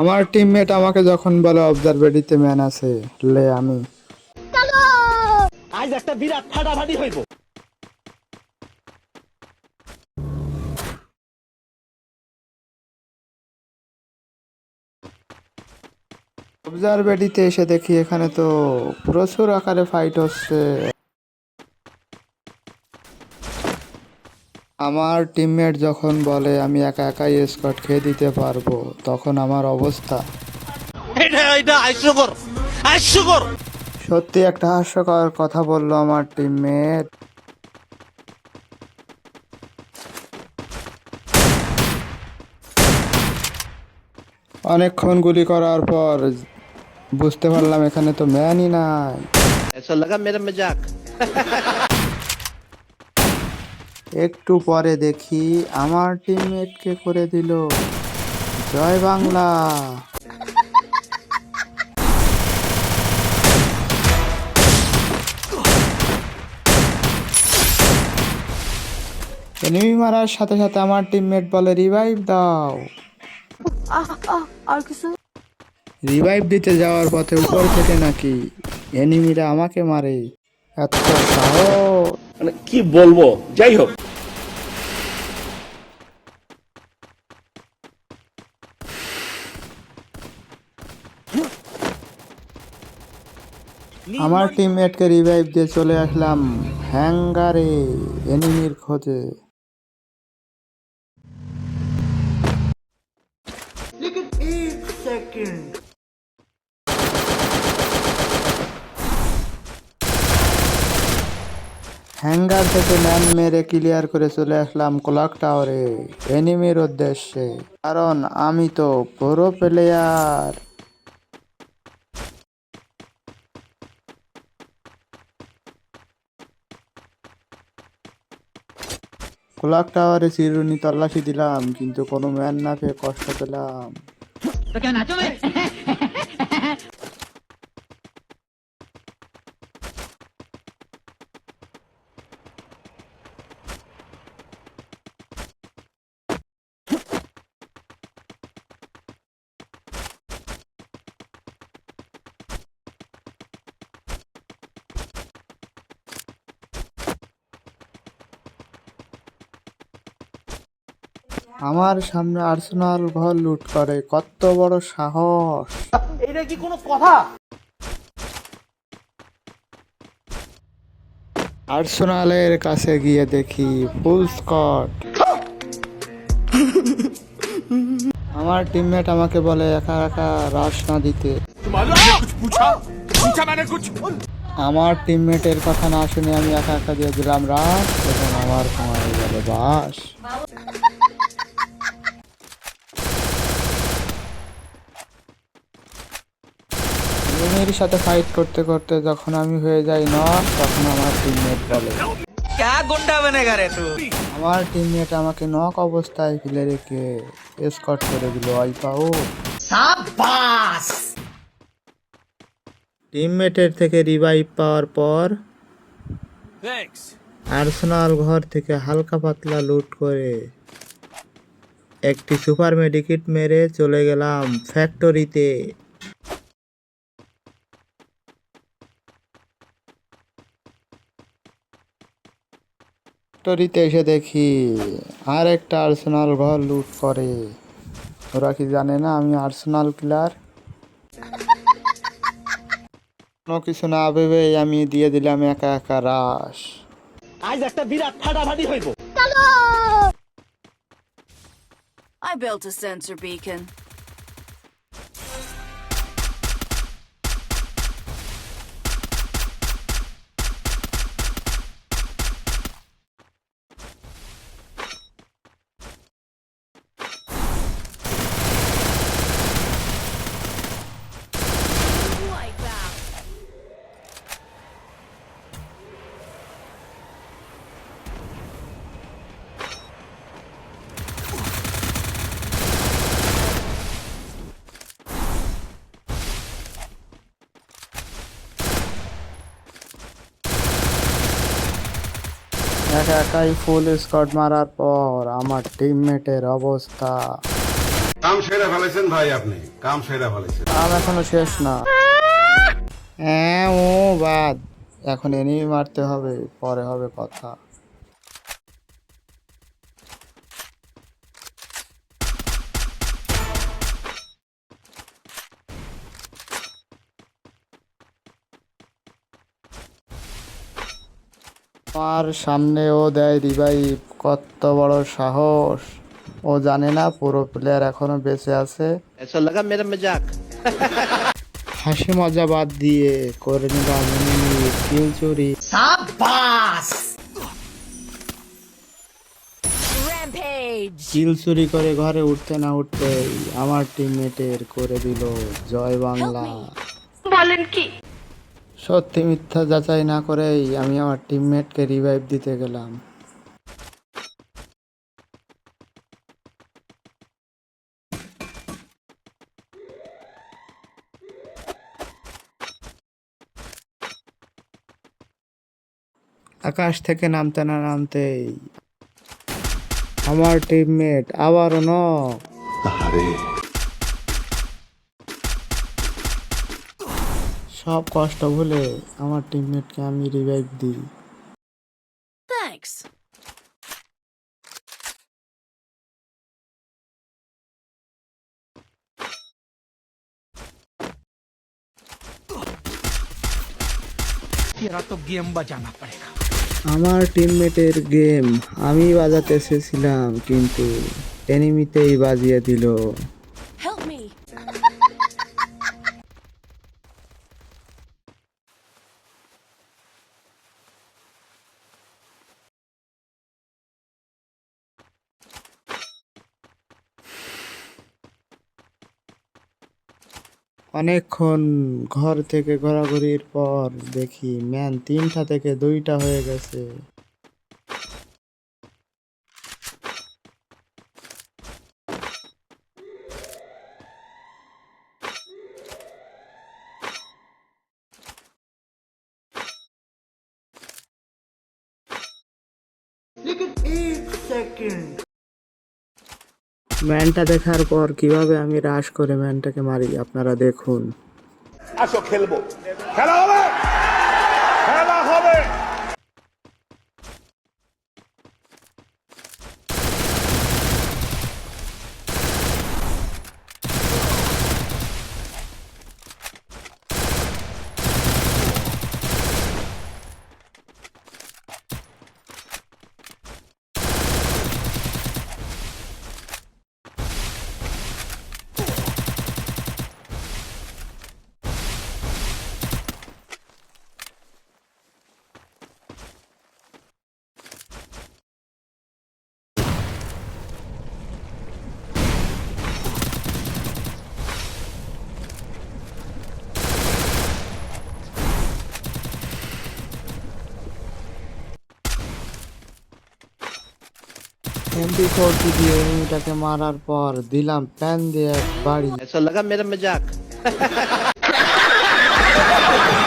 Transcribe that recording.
আমার টিমমেট আমাকে যখন বলে অবজারভেটরিতে ম্যান আছে লে আমি। আজ একটা বিরাট ফাটাফাটি হইব। অবজারভেটরিতে এসে দেখি এখানে তো প্রচুর আকারে ফাইট হচ্ছে। আমার টিমমেট যখন বলে আমি একা একাই স্কট খেয়ে দিতে পারবো তখন আমার অবস্থা এটা এটা হাস্যকর হাস্যকর সত্যি একটা হাস্যকর কথা বললো আমার টিমমেট অনেকক্ষণ গুলি করার পর বুঝতে পারলাম এখানে তো ম্যানই নাই ऐसा लगा मेरा मजाक একটু পরে দেখি আমার টিমমেটকে করে দিল। জয় বাংলা। এনিমি মারার সাথে সাথে আমার টিমমেট বলে রিভাইভ দাও। আর কিছু? রিভাইভ দিতে যাওয়ার পথে উপর থেকে নাকি এনিমিরা আমাকে মারে? এত সাহস। মানে কি বলব? যাই হোক। আমার টিমমেটকে রিভাইভ দিয়ে চলে আসলাম হ্যাঙ্গারে এনিমির খোঁজে। হ্যাঙ্গার থেকে ম্যান মেরে ক্লিয়ার করে চলে আসলাম ক্লক টাওয়ারে এনিমির উদ্দেশ্যে। কারণ আমি তো পুরো প্লেয়ার ক্লক টাওয়ারে চিরুনি তল্লাশি দিলাম কিন্তু কোনো ম্যান না পেয়ে কষ্ট পেলাম। আমার সামনে আর্সেনাল ঘর লুট করে কত বড় সাহস। এটা কি কোনো কথা? আর্সেনালের কাছে গিয়ে দেখি ফুল স্কট আমার টিমমেট আমাকে বলে একা একা রাশ না দিতে। আমার টিমমেটের কথা না শুনে আমি একা একা দিয়ে দিলাম রাশ এবং আমার সময় হয়ে গেল বাস। এর সাথে ফাইট করতে করতে যখন আমি হয়ে যাই নক তখন আমার টিমমেট বলে। আমার টিমমেট আমাকে নক অবস্থায় ফেলে রেখে স্কট করে দিল অল্পাও টিমমেটের থেকে রিভাইভ পাওয়ার পর আর্সেনাল ঘর থেকে হালকা পাতলা লুট করে একটি সুপার মেডিকিট মেরে চলে গেলাম ফ্যাক্টরিতে ফ্যাক্টরিতে এসে দেখি আর একটা আর্সেনাল ঘর লুট করে। ওরা কি জানে না আমি আর্সেনাল প্লেয়ার কোনো কিছু না ভেবেই আমি দিয়ে দিলাম একা একা রাস আজ একটা বিরাট ফাটাফাটি হইব। I built a sensor beacon. একা একাই ফুল স্কট মারার পর আমার টিমমেটের অবস্থা। কাম সেরা ফেলেছেন ভাই আপনি কাম সেরা ফেলেছেন। কাম এখনও শেষ না। হ্যাঁ ও বাদ। এখন এনেই মারতে হবে পরে হবে কথা। আমার সামনেও দেয় রিভাই কত বড় সাহস। ও জানে না পুরো প্লেয়ার এখনও বেঁচে আছে। হাসি মজা বাদ দিয়ে করে নিলাম চুরি। কিল চুরি করে ঘরে উঠতে না উঠতে আমার টিমমেটের করে দিল জয় বাংলা। বলেন কি? সত্যি মিথ্যা যাচাই না করেই আমি আমার টিমমেটকে রিভাইভ দিতে গেলাম। আকাশ থেকে নামতে না নামতেই আমার টিমমেট আবারও ন সব কষ্ট ভুলে আমার টিমমেটকে আমি রিভাইভ দিই। Thanks. আমার টিমমেটের গেম আমি বাজাতে এসেছিলাম কিন্তু এনিমিতেই বাজিয়ে দিল। অনেকক্ষণ ঘর থেকে ঘোরাঘুরির পর দেখি ম্যান তিনটা থেকে দুইটা হয়ে গেছে। ম্যানটা দেখার পর কীভাবে আমি রাশ করে ম্যানটাকে মারি, আপনারা দেখুন। আসো খেলব। খেলা হবে! খেলা হবে! এমপি ফোরটি দিয়ে এনিমিটাকে মারার পর দিলাম প্যান দিয়ে এক বাড়ি ऐसा लगा मेरा मजाक